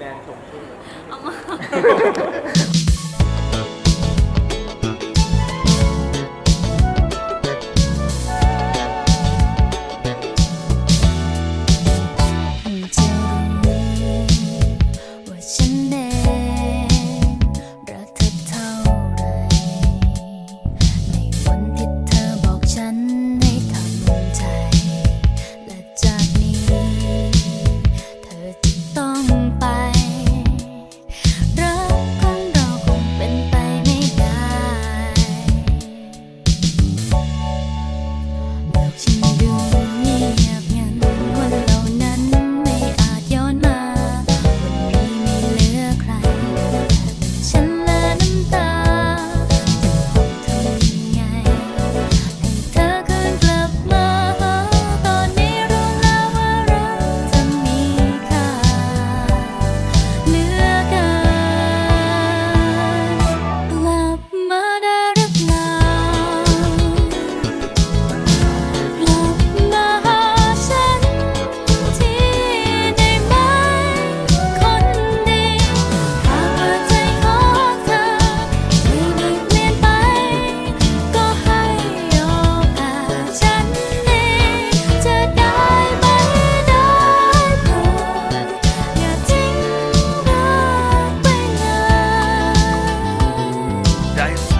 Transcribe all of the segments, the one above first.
แดนชมชื่อ เอามา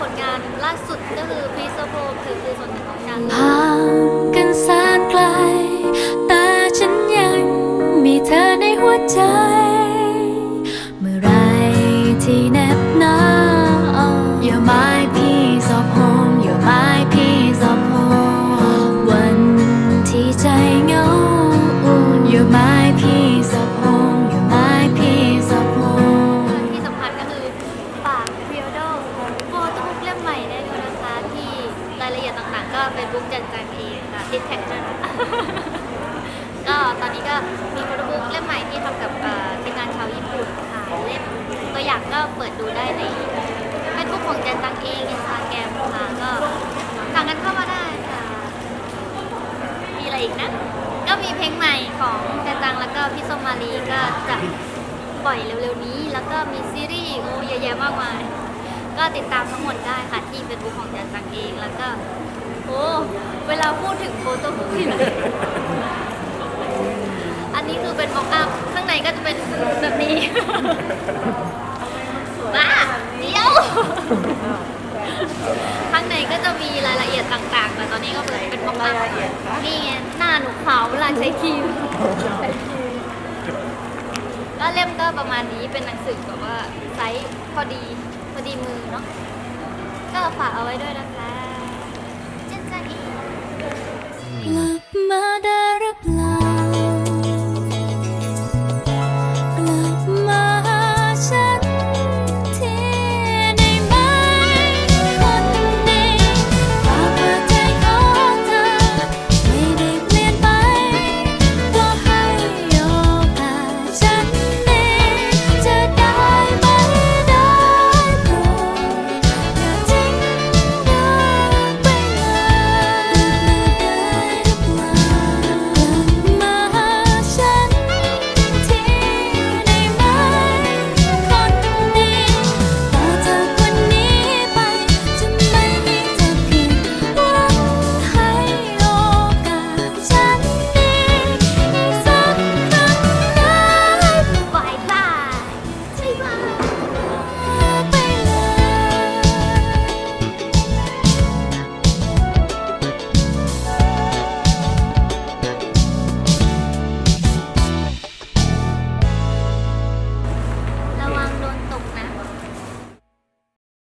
ผลงานล่าสุดก็คือพีซโพคือคือส่วนหนึ่งของฉันห่างกันแสนไกล ก็ตอนนี้ก็มีโฟโต้บุ๊กเล่มใหม่ที่ทำกับเอ่อทีมงานชาวญี่ปุ่นค่ะเล่มตัวอย่างก็เปิดดูได้ในเป็นบุ๊กของเจนจังเองอินสตาแกรมค่ะก็สั่งกันเข้ามาได้ค่ะ มีอะไรอีกนะ ก็มีเพลงใหม่ของเจนจังแล้วก็พี่สมมารีก็จะปล่อยเร็วๆนี้ แล้วก็มีซีรีส์โอ้เยอะแยะมากมาย ก็ติดตามทั้งหมดได้ค่ะที่เป็นบุ๊กของเจนจังเอง แล้วก็ โอ้เวลาพูดถึงโฟโต้บุ๊กที่ไหนอันนี้คือเป็นม็อกอัพข้างในก็จะเป็นแบบนี้บ้าเดี๋ยว ข้างในก็จะมีรายละเอียดต่างๆ แต่ตอนนี้ก็เป็นเป็นม็อกอัพนี่ไงหน้าหนูขาวเวลาใช้ครีมก็เล่มก็ประมาณนี้เป็นหนังสือแบบว่าไซส์พอดีพอดีมือเนาะก็ฝากเอาไว้ด้วยนะคะ เ